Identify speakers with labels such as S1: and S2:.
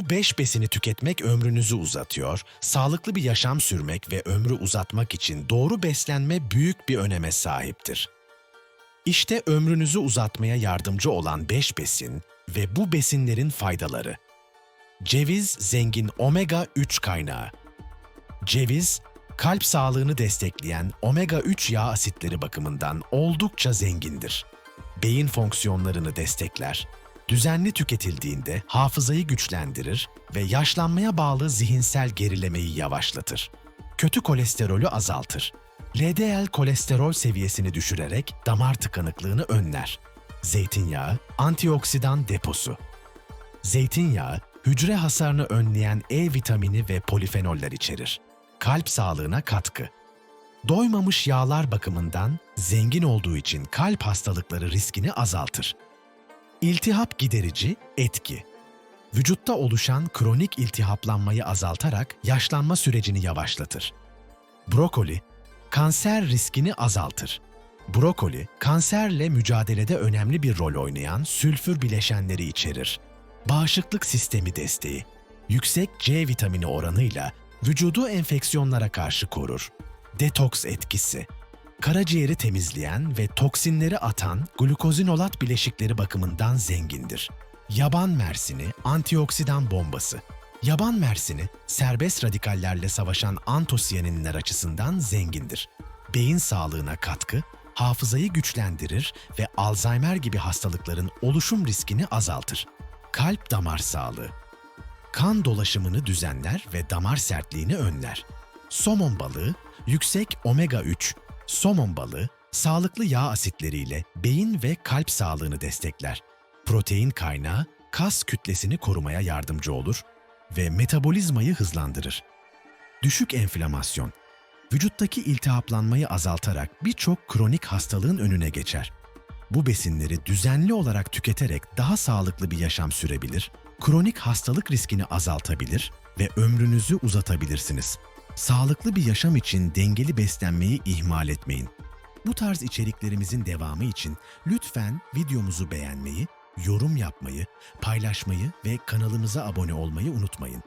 S1: 5 besini tüketmek ömrünüzü uzatıyor, sağlıklı bir yaşam sürmek ve ömrü uzatmak için doğru beslenme büyük bir öneme sahiptir. İşte ömrünüzü uzatmaya yardımcı olan 5 besin ve bu besinlerin faydaları. Ceviz zengin omega 3 kaynağı. Ceviz, kalp sağlığını destekleyen omega 3 yağ asitleri bakımından oldukça zengindir. Beyin fonksiyonlarını destekler, düzenli tüketildiğinde hafızayı güçlendirir ve yaşlanmaya bağlı zihinsel gerilemeyi yavaşlatır. Kötü kolesterolü azaltır. LDL kolesterol seviyesini düşürerek damar tıkanıklığını önler. Zeytinyağı, antioksidan deposu. Zeytinyağı, hücre hasarını önleyen E vitamini ve polifenoller içerir. Kalp sağlığına katkı. Doymamış yağlar bakımından zengin olduğu için kalp hastalıkları riskini azaltır. İltihap giderici etki. Vücutta oluşan kronik iltihaplanmayı azaltarak yaşlanma sürecini yavaşlatır. Brokoli, kanser riskini azaltır. Brokoli, kanserle mücadelede önemli bir rol oynayan sülfür bileşenleri içerir. Bağışıklık sistemi desteği, yüksek C vitamini oranıyla vücudu enfeksiyonlara karşı korur. Detoks etkisi, karaciğeri temizleyen ve toksinleri atan glukozinolat bileşikleri bakımından zengindir. Yaban mersini antioksidan bombası. Yaban mersini serbest radikallerle savaşan antosiyaninler açısından zengindir. Beyin sağlığına katkı, hafızayı güçlendirir ve Alzheimer gibi hastalıkların oluşum riskini azaltır. Kalp damar sağlığı. Kan dolaşımını düzenler ve damar sertliğini önler. Somon balığı, yüksek omega 3, somon balığı, sağlıklı yağ asitleriyle beyin ve kalp sağlığını destekler. Protein kaynağı, kas kütlesini korumaya yardımcı olur ve metabolizmayı hızlandırır. Düşük enflamasyon, vücuttaki iltihaplanmayı azaltarak birçok kronik hastalığın önüne geçer. Bu besinleri düzenli olarak tüketerek daha sağlıklı bir yaşam sürebilir, kronik hastalık riskini azaltabilir ve ömrünüzü uzatabilirsiniz. Sağlıklı bir yaşam için dengeli beslenmeyi ihmal etmeyin. Bu tarz içeriklerimizin devamı için lütfen videomuzu beğenmeyi, yorum yapmayı, paylaşmayı ve kanalımıza abone olmayı unutmayın.